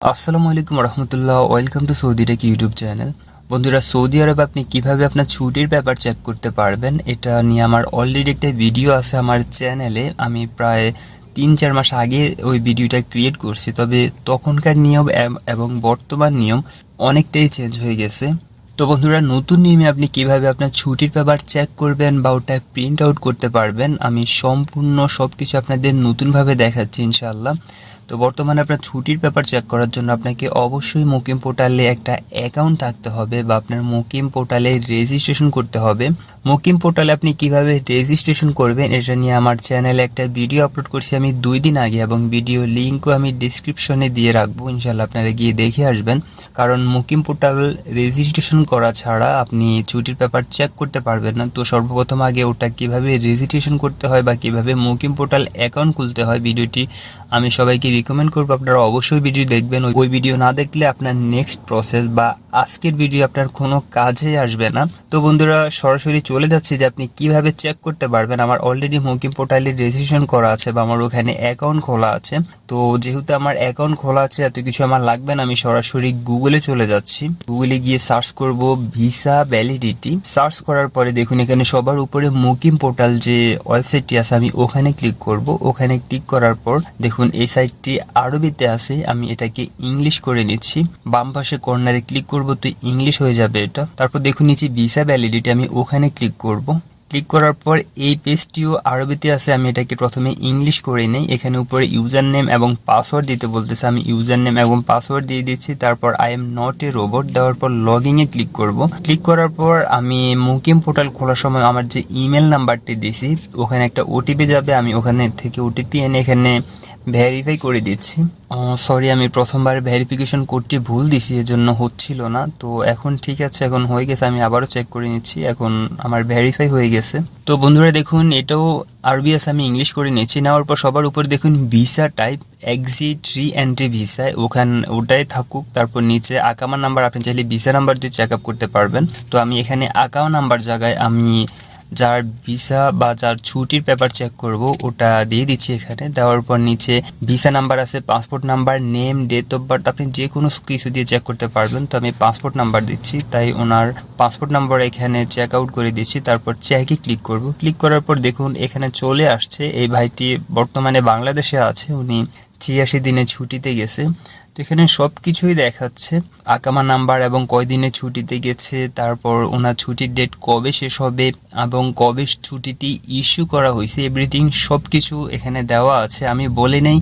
আসসালামু আলাইকুম রহমতুল্লাহ, welcome to Saudi tech YouTube channel. বন্ধুরা, সৌদি আরবে আপনি কীভাবে আপনার ছুটির ব্যাপার চেক করতে পারবেন, এটা নিয়ে আমার অলরেডি একটা ভিডিও আছে আমার চ্যানেলে আমি প্রায় তিন চার মাস আগে ওই ভিডিওটা ক্রিয়েট করছি, তবে তখনকার নিয়ম এবং বর্তমান নিয়ম অনেকটাই চেঞ্জ হয়ে গেছে। তো বন্ধুরা, নতুন নিয়মে আপনি কীভাবে আপনার ছুটির পেপার চেক করবেন বা ওটা প্রিন্ট আউট করতে পারবেন, আমি সম্পূর্ণ সব কিছু আপনাদের নতুনভাবে দেখাচ্ছি ইনশাল্লাহ তো বর্তমানে আপনার ছুটির পেপার চেক করার জন্য আপনাকে অবশ্যই মুকিম পোর্টালে একটা অ্যাকাউন্ট থাকতে হবে বা আপনার মুকিম পোর্টালে রেজিস্ট্রেশন করতে হবে। মুকিম পোর্টালে আপনি কীভাবে রেজিস্ট্রেশন করবেন এটা নিয়ে আমার চ্যানেলে একটা ভিডিও আপলোড করছি আমি দুই দিন আগে এবং ভিডিও লিঙ্কও আমি ডিসক্রিপশনে দিয়ে রাখব। ইনশাল্লাহ আপনারা গিয়ে দেখে আসবেন। কারণ মুকিম পোর্টাল রেজিস্ট্রেশন করা ছাড়া আপনি ছুটির পেপার চেক করতে পারবেন না। তো সর্বপ্রথম আগে ওটা কীভাবে রেজিস্ট্রেশন করতে হয় বা কীভাবে মুকিম পোর্টাল অ্যাকাউন্ট খুলতে হয় ভিডিওটি আমি সবাইকে রিকমেন্ড করব। আপনারা অবশ্যই ভিডিও দেখবেন। ওই- ভিডিও না দেখলে আপনার নেক্সট প্রসেস বা আজকের ভিডিও আপনার কোনো কাজে আসবে না। তো বন্ধুরা, সরাসরি চলে যাচ্ছি যে আপনি কীভাবে চেক করতে পারবেন? আমার অলরেডি মুকিম পোর্টালে রেজিস্ট্রেশন করা আছে বা আমার ওখানে অ্যাকাউন্ট খোলা আছে। তো যেহেতু আমার অ্যাকাউন্ট খোলা আছে, এত কিছু আমার লাগবে না, আমি সরাসরি গুগলে চলে যাচ্ছি। গুগলে গিয়ে সার্চ করব ভিসা ভ্যালিডিটি সার্চ করার পরে দেখুন, এখানে সবার উপরে মুকিম পোর্টাল যে ওয়েবসাইটটি আছে, আমি ওখানে ক্লিক করব। ওখানে ক্লিক করার পর দেখুন, এই সাইটটি আরবিতে আছে, আমি এটাকে ইংলিশ করে নিচ্ছি। বাম পাশে কর্নারে ক্লিক করব তো ইংলিশ হয়ে যাবে এটা। তারপর দেখুন নিচে ভিসা ভ্যালিডিটি আমি ওখানে ক্লিক করব। ক্লিক করার পর এই পেজটিও আরবিতে আছে, আমি এটাকে প্রথমে ইংলিশ করে নেই। এখানে উপরে ইউজার নেম এবং পাসওয়ার্ড দিতে বলতেছে, আমি ইউজার নেম এবং পাসওয়ার্ড দিয়ে দিচ্ছি। তারপর I am not a robot দেওয়ার পর লগিং এ ক্লিক করব। ক্লিক করার পর আমি মুকিম পোর্টাল খোলার সময় আমার যে ইমেল নাম্বারটি দিছি, ওখানে একটা ওটিপি যাবে, আমি ওখানে থেকে ওটিপি এনে এখানে ভেরিফাই করে দিচ্ছি। সরি আমি প্রথমবার ভেরিফিকেশন কোডটি ভুল দিছি, এজন্য হচ্ছিল না। তো এখন ঠিক আছে, এখন হয়ে গেছে, আমি আবারও চেক করে নিচ্ছি। এখন আমার ভেরিফাই হয়ে গেছে। তো বন্ধুরা, দেখুন, এটাও আরবিএস আমি ইংলিশ করে নিচ্ছি। নেওয়ার পর সবার উপর দেখুন visa type exit re entry ভিসায় ওখান, ওটাই থাকুক। তারপর নিচে আকামা নাম্বার আপনি চাইলে ভিসা নাম্বার দিয়ে চেক আপ করতে পারবেন। তো আমি এখানে আকামা নাম্বার জায়গায় আমি যার ভিসা বা যার ছুটির পেপার চেক করব, ওটা দিয়ে দিচ্ছি এখানে। দেওয়ার পর নিচে ভিসা নাম্বার আছে passport number name date of birth আপনি যে কোনো কিছু দিয়ে চেক করতে পারবেন। তো আমি পাসপোর্ট নাম্বার দিচ্ছি, তাই ওনার পাসপোর্ট নাম্বার এখানে চেক আউট করে দিচ্ছি। তারপর চেকে ক্লিক করব। ক্লিক করার পর দেখুন, এখানে চলে আসছে। এই ভাইটি বর্তমানে বাংলাদেশে আছে, উনি ছিয়াশি দিনে ছুটিতে গেছে। তো এখানে সব কিছুই দেখাচ্ছে। আকামা নাম্বার এবং কয়দিনে ছুটিতে গেছে, তারপর ওনার ছুটির ডেট কবে শেষ হবে এবং কবে ছুটিটি ইস্যু করা হয়েছে এভরিথিং সব কিছু এখানে দেওয়া আছে। আমি বলে নেই,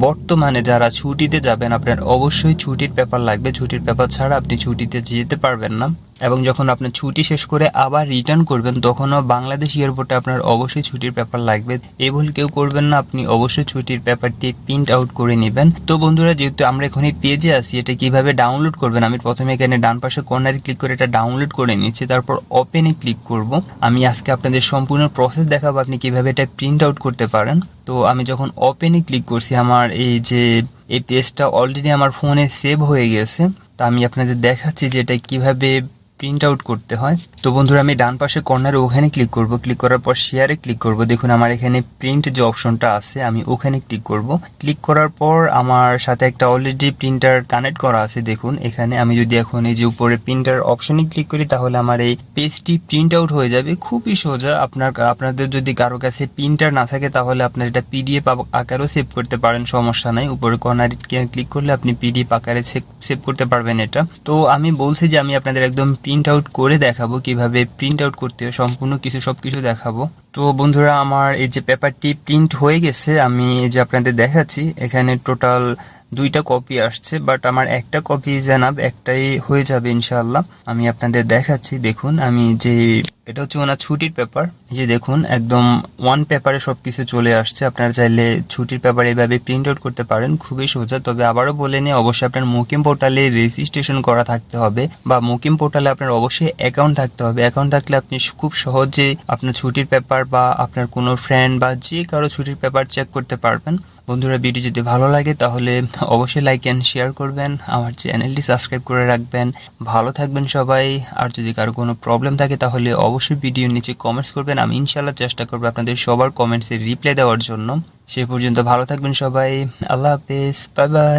বর্তমানে যারা ছুটিতে যাবেন, আপনার অবশ্যই ছুটির পেপার লাগবে। ছুটির পেপার ছাড়া আপনি ছুটিতে যেতে পারবেন না। এবং যখন আপনার ছুটি শেষ করে আবার রিটার্ন করবেন, তখনও বাংলাদেশ এয়ারপোর্টে আপনার অবশ্যই ছুটির পেপার লাগবে। এই ভুল কেউ করবেন না, আপনি অবশ্যই ছুটির পেপারটি প্রিন্ট আউট করে নেবেন। তো বন্ধুরা, যেহেতু আমরা এখন এই পেজে আছি, এটা কীভাবে ডাউনলোড করবেন? আমি প্রথমে এখানে ডান পাশে কর্নারে ক্লিক করে এটা ডাউনলোড করে নিচ্ছি, তারপর ওপেনে ক্লিক করব। আমি আজকে আপনাদের সম্পূর্ণ প্রসেস দেখাবো আপনি কীভাবে এটা প্রিন্ট আউট করতে পারেন। তো আমি যখন ওপেনে ক্লিক করছি, আমার এই যে এই পেজটা অলরেডি আমার ফোনে সেভ হয়ে গেছে। তা আমি আপনাদের দেখাচ্ছি যে এটা কীভাবে প্রিন্ট আউট করতে হয়। তো বন্ধুরা, আমি ডান পাশে কর্নারে ওখানে ক্লিক করব। ক্লিক করার পর শেয়ারে ক্লিক করব। দেখুন, আমার এখানে প্রিন্ট যে অপশনটা আছে, আমি ওখানে ক্লিক করব। ক্লিক করার পর আমার সাথে একটা অলরেডি প্রিন্টার কানেক্ট করা আছে, দেখুন। এখানে আমি যদি এখন এই যে উপরে প্রিন্টার অপশনে ক্লিক করি, তাহলে আমার এই পেজটি প্রিন্ট আউট হয়ে যাবে। খুবই সোজা। আপনার, আপনাদের যদি কারও কাছে প্রিন্টার না থাকে, তাহলে আপনার এটা পিডিএফ আকারেও সেভ করতে পারেন, সমস্যা নাই। উপরে কর্নারে ক্লিক করলে আপনি পিডিএফ আকারে সেভ করতে পারবেন এটা। তো আমি বলছি যে, আমি আপনাদের একদম প্রিন্ট আউট করে দেখাবো কীভাবে প্রিন্ট আউট করতে হয়, সম্পূর্ণ কিছু সব কিছু দেখাবো। তো বন্ধুরা, আমার এই যে পেপারটি প্রিন্ট হয়ে গেছে, আমি এই যে আপনাদের দেখাচ্ছি, এখানে টোটাল দুইটা কপি আসছে বাট আমার একটা কপি জানাব, একটাই হয়ে যাবে ইনশাল্লাহ আমি আপনাদের দেখাচ্ছি, দেখুন, আমি যে, এটা হচ্ছে ওনার ছুটির পেপার যে দেখুন, একদম ওয়ান পেপারে সবকিছু চলে আসছে। আপনারা চাইলে ছুটির পেপার এইভাবে প্রিন্ট আউট করতে পারেন, খুবই সোজা। তবে আবারও বলে নিই, অবশ্যই আপনার মুকিম পোর্টালে রেজিস্ট্রেশন করা থাকতে হবে, বা মুকিম পোর্টালে আপনার অবশ্যই অ্যাকাউন্ট থাকতে হবে। অ্যাকাউন্ট থাকলে আপনি খুব সহজে আপনার ছুটির পেপার বা আপনার কোনো ফ্রেন্ড বা যে কারও ছুটির পেপার চেক করতে পারবেন। বন্ধুরা ভিডিও যদি ভালো লাগে, তাহলে অবশ্যই লাইক অ্যান্ড শেয়ার করবেন, আমার চ্যানেলটি সাবস্ক্রাইব করে রাখবেন। ভালো থাকবেন সবাই, আর যদি কারও কোনো প্রবলেম থাকে তাহলে অবশ্যই ভিডিওর নিচে কমেন্টস করবেন, আমি ইনশাল্লাহ চেষ্টা করব আপনাদের সবার কমেন্টসের রিপ্লাই দেওয়ার জন্য। সে পর্যন্ত ভালো থাকবেন সবাই, আল্লাহ হাফেজ বাই বাই